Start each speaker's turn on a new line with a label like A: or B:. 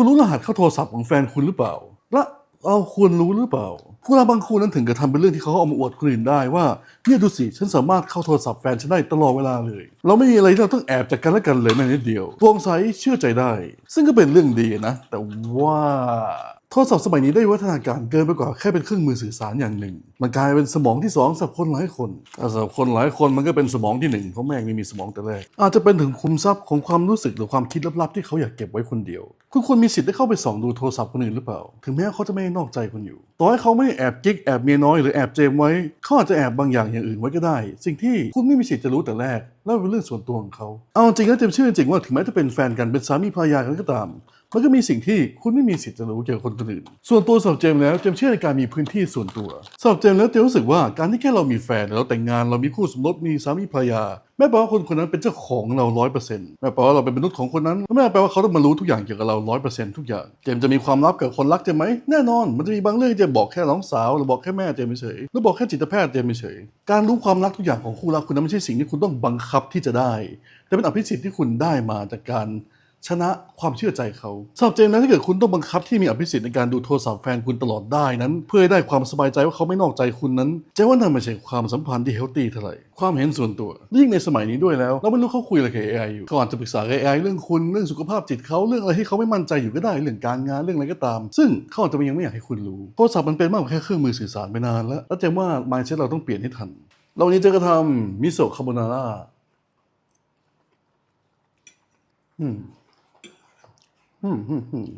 A: คุณรู้รหัสเข้าโทรศัพท์ของแฟนคุณหรือเปล่า และเราควรรู้หรือเปล่า ผู้รับบางคู่นั้นถึงกับทำเป็นเรื่องที่เขาเอามาอวดคนอื่นได้ว่าเนี่ยดูสิฉันสามารถเข้าโทรศัพท์แฟนฉันได้ตลอดเวลาเลย เราไม่มีอะไรที่เราต้องแอบจากกันและกันเลยแม้นิดเดียวโปร่งใสเชื่อใจได้ ซึ่งก็เป็นเรื่องดีนะ แต่ว่าโทรศัพท์สมัยนี้ได้วัฒนาการเกินไปกว่าแค่เป็นเครื่องมือสื่อสารอย่างหนึ่ง มันกลายเป็นสมองที่สองสำหรับคนหลายคนสำหรับคนหลายคนมันก็เป็นสมองที่หนึ่งเพราะแม่งไม่มีสมองแต่แรกอาจจะเป็นถึงคุมทรัพย์ของความรู้สึกหรือความคิดลับๆที่เขาอยากเก็บไว้คนเดียว คุณควรมีสิทธิ์ได้เข้าไปส่องดูโทรศัพท์คนอื่นหรือเปล่า ถึงแม้เขาจะไม่นอกใจคุณอยู่ ต่อให้เขาไม่แอบกิ๊กแอบเมียน้อยหรือแอบเจมไว้ เขาอาจจะแอบบางอย่างอย่างอื่นไว้ก็ได้ สิ่งที่คุณไม่มีสิทธิ์จะรู้แต่แรก แล้วเป็นเรื่องส่วนตัวของเขา เอาจริงแล้วเจมเชื่อจริงว่าถึงแม้จะเป็นแฟนกันเป็นสามีภรรยากันก็ตาม มันก็มีสิ่งที่คุณไม่มีสิทธิ์จะรู้เกี่ยวกับคนคนอื่น ส่วนตัวสำหรับเจมแล้วเจมเชื่อในการมีพื้นที่ส่วนตัวสำหรับเจมแล้วเจมรู้สึกว่าการที่แค่เรามีแฟนเราแต่งงานเรามีคู่สมรสมีสามีภรรยาไม่แปลว่าคนคนนั้นเป็นเจ้าของเราร้อยเปอร์เซ็นต์ไม่แปลว่าเราเป็นมนุษย์ของคนนั้นและไม่แปลว่าเขาต้องมารู้ทุกอย่างเกี่ยวกับเราร้อยเปอร์เซ็นต์ทุกอย่าง เจมจะมีความลับกับคนรักเจมไหมแน่นอน มันจะมีบางเรื่องเจมบอกแค่น้องสาวหรือบอกแค่แม่เจมเฉยหรือบอกแค่จิตแพทย์เจมเฉยการรู้ความรักทุกอย่างของคู่รักคุณนั้นไม่ใช่สิ่งที่คุณต้องบังคับที่จะได้ แต่เป็นอภิสิทธิ์ที่คุณได้มาจากการ ชนะความเชื่อใจเขาสำหรับเจมส์นะถ้าเกิดคุณต้องบังคับที่มีอภิสิทธิ์ในการดูโทรศัพท์แฟนคุณตลอดได้นั้น เพื่อให้ได้ความสบายใจว่าเขาไม่นอกใจคุณนั้นเจมส์ว่านั่นไม่ใช่ความสัมพันธ์ที่เฮลตี้เท่าไหร่ความเห็นส่วนตัวยิ่งในสมัยนี้ด้วยแล้ว เราไม่รู้เขาคุยอะไรกับ AI อยู่เขาอาจจะปรึกษา AI เรื่องคุณเรื่องสุขภาพจิตเขาเรื่องอะไรที่เขาไม่มั่นใจอยู่ก็ได้เรื่องการงานเรื่องอะไรก็ตาม ซึ่งเขาอาจจะยังไม่อยากให้คุณรู้โทรศัพท์มันเป็นมากกว่าแค่เครื่องมือสื่อสารไปนานแล้วแล้วเจมส์ว่า mindset เราต้องเปลี่ยนให้ทันเราวันนี้จะกระทำมิโซะคาโบนาร่าอืม อืมอืมอืม